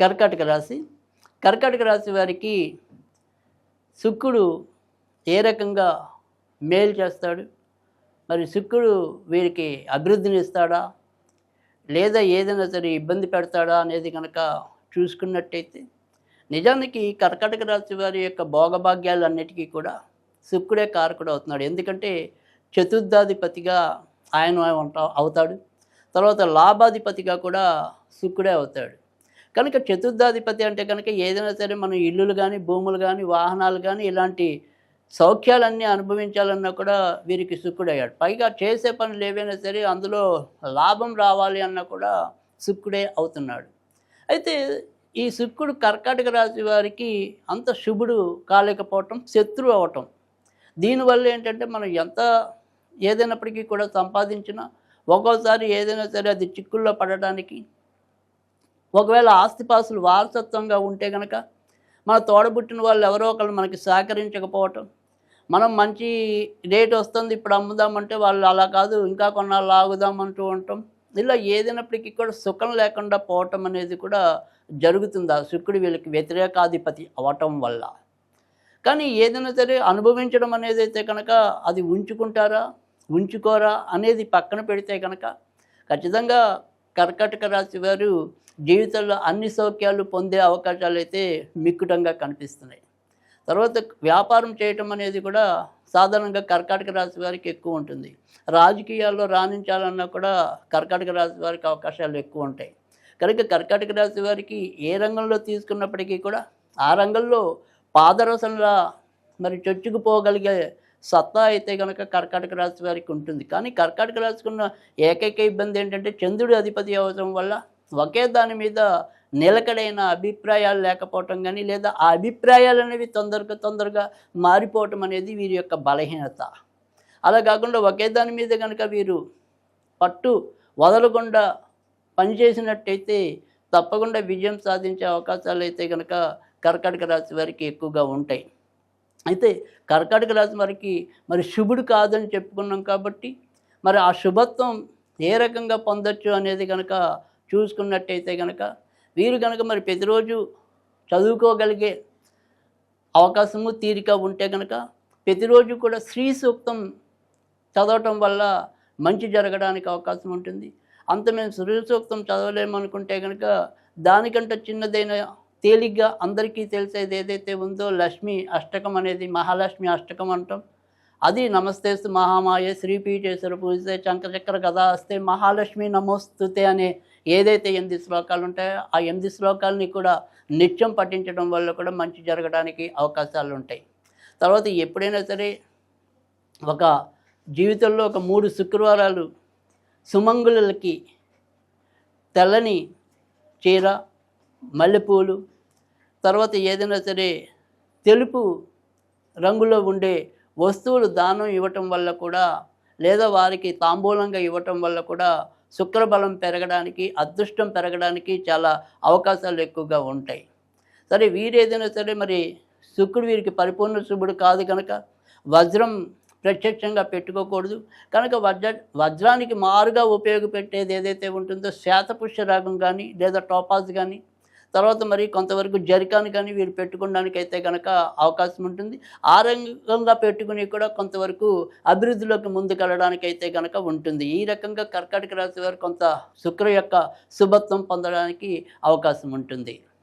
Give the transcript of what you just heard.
కర్కాటక రాశి. కర్కాటక రాశి వారికి శుక్రుడు ఏ రకంగా మేలు చేస్తాడు? మరి శుక్రుడు వీరికి అభివృద్ధిని ఇస్తాడా? లేదా ఏదైనా సరే ఇబ్బంది పెడతాడా అనేది కనుక చూసుకున్నట్టయితే నిజానికి కర్కాటక రాశి వారి యొక్క భోగభాగ్యాలన్నిటికీ కూడా శుక్రుడే కారకుడు అవుతున్నాడు. ఎందుకంటే చతుర్థాధిపతిగా ఆయన ఉంటా అవుతాడు. తర్వాత లాభాధిపతిగా కూడా శుక్రుడే అవుతాడు. కనుక చతుర్థాధిపతి అంటే కనుక ఏదైనా సరే మనం ఇల్లులు కానీ భూములు కానీ వాహనాలు కానీ ఇలాంటి సౌఖ్యాలన్నీ అనుభవించాలన్నా కూడా వీరికి శుక్రుడయ్యాడు పైగా చేసే పనులు ఏవైనా సరే అందులో లాభం రావాలి అన్నా కూడా శుక్రుడే అవుతున్నాడు. అయితే ఈ శుక్రుడు కర్కాటక రాశి వారికి అంత శుభుడు కాలేకపోవటం శత్రువు అవటం దీనివల్ల ఏంటంటే మనం ఎంత ఏదైనప్పటికీ కూడా సంపాదించినా ఒక్కోసారి ఏదైనా సరే అది చిక్కుల్లో పడడానికి ఒకవేళ ఆస్తిపాస్తులు వారసత్వంగా ఉంటే కనుక మన తోడబుట్టిన వాళ్ళు ఎవరో ఒకళ్ళు మనకి సహకరించకపోవటం. మనం మంచి రేట్ వస్తుంది ఇప్పుడు అమ్ముదామంటే వాళ్ళు అలా కాదు ఇంకా కొన్నాళ్ళు ఆగుదామంటూ ఉంటాం ఇలా ఏదైనప్పటికీ కూడా సుఖం లేకుండా పోవటం అనేది కూడా జరుగుతుంది. ఆ శుక్రుడు వీళ్ళకి వ్యతిరేకాధిపతి అవటం వల్ల. కానీ ఏదైనా సరే అనుభవించడం అనేది అయితే కనుక అది ఉంచుకుంటారా ఉంచుకోరా అనేది పక్కన పెడితే కనుక ఖచ్చితంగా కర్కాటక రాశి వారు జీవితంలో అన్ని సౌఖ్యాలు పొందే అవకాశాలు అయితే మిక్కుటంగా కనిపిస్తున్నాయి. తర్వాత వ్యాపారం చేయటం అనేది కూడా సాధారణంగా కర్కాటక రాశి వారికి ఎక్కువ ఉంటుంది. రాజకీయాల్లో రాణించాలన్నా కూడా కర్కాటక రాశి వారికి అవకాశాలు ఎక్కువ ఉంటాయి. కనుక కర్కాటక రాశి వారికి ఏ రంగంలో తీసుకున్నప్పటికీ కూడా ఆ రంగంలో పాదరసంలా మరి చొచ్చుకుపోగలిగే సత్తా అయితే కనుక కర్కాటక రాశి వారికి ఉంటుంది. కానీ కర్కాటక రాశికున్న ఏకైక ఇబ్బంది ఏంటంటే చంద్రుడి అధిపతి అవ్వడం వల్ల ఒకే దాని మీద నిలకడైన అభిప్రాయాలు లేకపోవటం కానీ లేదా ఆ అభిప్రాయాలు అనేవి తొందరగా తొందరగా మారిపోవటం అనేది వీరి యొక్క బలహీనత. అలా కాకుండా ఒకే దాని మీద కనుక వీరు పట్టు వదలకుండా పనిచేసినట్టయితే తప్పకుండా విజయం సాధించే అవకాశాలు అయితే కనుక కర్కాటక రాశి వారికి ఎక్కువగా ఉంటాయి. అయితే కర్కాటక రాశి వారికి మరి శుభుడు కాదని చెప్పుకున్నాం కాబట్టి మరి ఆ శుభత్వం ఏ రకంగా పొందొచ్చు అనేది కనుక చూసుకున్నట్టయితే కనుక వీరు కనుక మరి ప్రతిరోజు చదువుకోగలిగే అవకాశము తీరిక ఉంటే కనుక ప్రతిరోజు కూడా శ్రీ సూక్తం చదవటం వల్ల మంచి జరగడానికి అవకాశం ఉంటుంది. అంత మేము శ్రీ సూక్తం చదవలేమనుకుంటే కనుక దానికంటే చిన్నదైన తేలిగ్గా అందరికీ తెలిసేది ఏదైతే ఉందో లక్ష్మి అష్టకం అనేది మహాలక్ష్మి అష్టకం అంటాం. అది నమస్తేస్తు మహామాయ శ్రీపీఠేశ్వర పూజితే చంకచక్ర గదా వస్తే మహాలక్ష్మి నమోస్తుతే అనే ఏదైతే ఎనిమిది శ్లోకాలు ఉంటాయో ఆ ఎనిమిది శ్లోకాలని కూడా నిత్యం పఠించడం వల్ల కూడా మంచి జరగడానికి అవకాశాలు ఉంటాయి తర్వాత ఎప్పుడైనా సరే ఒక జీవితంలో ఒక మూడు శుక్రవారాలు సుమంగులకి తెల్లని చీర మల్లెపూలు తర్వాత ఏదైనా సరే తెలుపు రంగులో ఉండే వస్తువులు దానం ఇవ్వటం వల్ల కూడా లేదా వారికి తాంబూలంగా ఇవ్వటం వల్ల కూడా శుక్రబలం పెరగడానికి అదృష్టం పెరగడానికి చాలా అవకాశాలు ఎక్కువగా ఉంటాయి. సరే వీరు ఏదైనా సరే మరి శుక్రుడు వీరికి పరిపూర్ణ శుభుడు కాదు కనుక వజ్రం ప్రత్యక్షంగా పెట్టుకోకూడదు. కనుక వజ్ర వజ్రానికి మారుగా ఉపయోగపెట్టేది ఏదైతే ఉంటుందో శాతపుష్య రాగం కానీ లేదా టోపాజ్ కానీ తర్వాత మరి కొంతవరకు జరికాను కానీ వీరు పెట్టుకోవడానికి అయితే కనుక అవకాశం ఉంటుంది. ఆ రంగంగా పెట్టుకుని కూడా కొంతవరకు అభివృద్ధిలోకి ముందుకెళ్ళడానికి అయితే కనుక ఉంటుంది. ఈ రకంగా కర్కాటక రాశి వారు కొంత శుక్ర యొక్క శుభత్వం పొందడానికి అవకాశం ఉంటుంది.